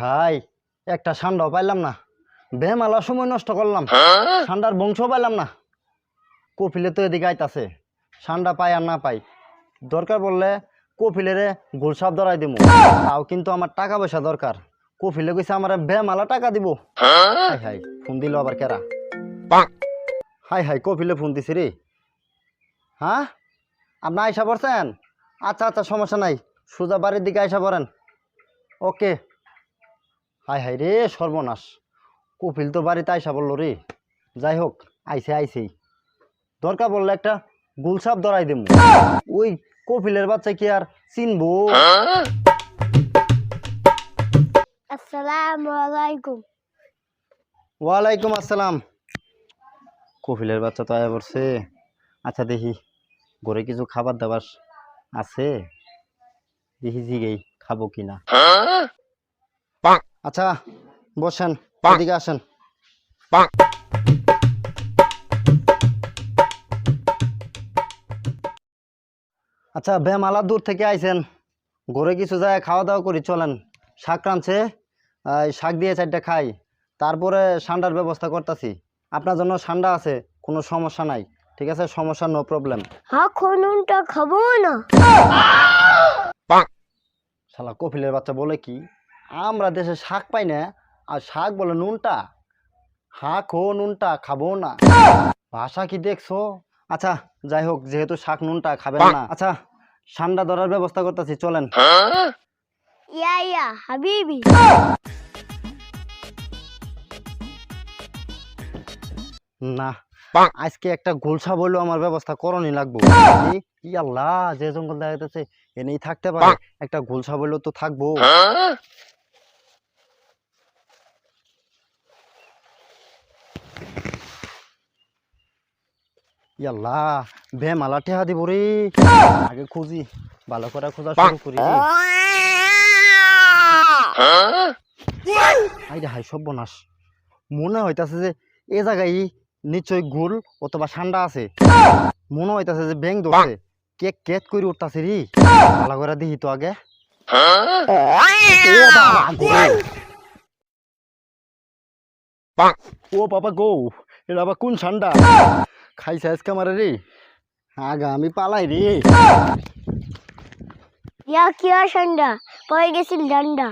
High একটা ঠান্ডাও পাইলাম না। বেমালা সময় নষ্ট করলাম। ঠান্ডার বংশ পাইলাম না। কপিলে তো এদিকে আইতাছে। ঠান্ডা পাই আর না পাই। দরকার বললে কপিলেরে গোলসাপ ধরাই দিব তাও কিন্তু আমার টাকা পয়সা দরকার। কপিলে কইছে আমার বেমালা টাকা দিব। হাই হাই ফোন দিল আবার কেরা? হাই হাই কপিলে ফোন দিছি রে। হ্যাঁ? আপনি আইসা পড়ছেন? আচ্ছা আচ্ছা সমস্যা নাই। সোজা বাড়ির দিকে আইসা পড়েন। ওকে। হাই হাই রে সর্বনাশ। কপিল তো বাড়িতে আইসা বলল রে যাই হোক আইসে আইসেই। দরকার বললে একটা গুলসাপ ধরাই দেবো ওই কপিলের বাচ্চা কি আর চিনবো? আসসালামু আলাইকুম। ওয়ালাইকুম আসসালাম। কপিলের বাচ্চা তো আয়া পড়ছে। আচ্ছা দেখি ঘরে কিছু খাবার দাবার আছে? দেখি জিগেই খাব কিনা? আচ্ছা বসেন এদিকে আসেন। আচ্ছা বেমালা দূর থেকে আইছেন। ঘরে কিছু যায় খাওয়া দাওয়া করি চলেন। শাক রাঁধছে শাক দিয়ে চারটা খাই। তারপরে ঠান্ডার ব্যবস্থা করতেছি। আপনার জন্য ঠান্ডা আছে কোনো সমস্যা নাই। ঠিক আছে সমস্যা নো প্রবলেম হ্যাঁ খাব না। শালা কপিলের বাচ্চা বলে কি? আমরা দেশে শাক পাই না আর শাক বলে নুনটা। শাক হো নুনটা খাব না। ভাষা কি দেখছ? আচ্ছা যাই হোক যেহেতু শাক নুনটা খাবেন না। আচ্ছা ঠান্ডা ধরার ব্যবস্থা করতেছি চলেন। ইয়া ইয়া হাবিবি। না আজকে একটা গোলসা বললেও আমার ব্যবস্থা করণই লাগবো। এই, আল্লাহ যে জঙ্গল দেখা যাচ্ছে এনেই থাকতে পারে। একটা গোলসা বললেও তো থাকব। ই আল্লাহ বে মালা টেহা দিব রে আগে খুঁজি ভালো করে খোঁজা শুরু করি। হাইরে হাই সর্বনাশ। মনে হইতাছে যে এ জায়গায় নিশ্চয় গুল অথবা ঠান্ডা আছে। মনে হইতাছে যে ব্যাং ধরছে। কেক কেক করে উঠতাছে রে? ভালো করে দেখি তো আগে। ও বাবা গো ও বাবা গো এটা আবার কোন ঠান্ডা খাইছে আজকে আমার রে? আগা আমি পালাই রে। ইয়া কিয়া ঠান্ডা পড়ে গেছিল ডান্ডা।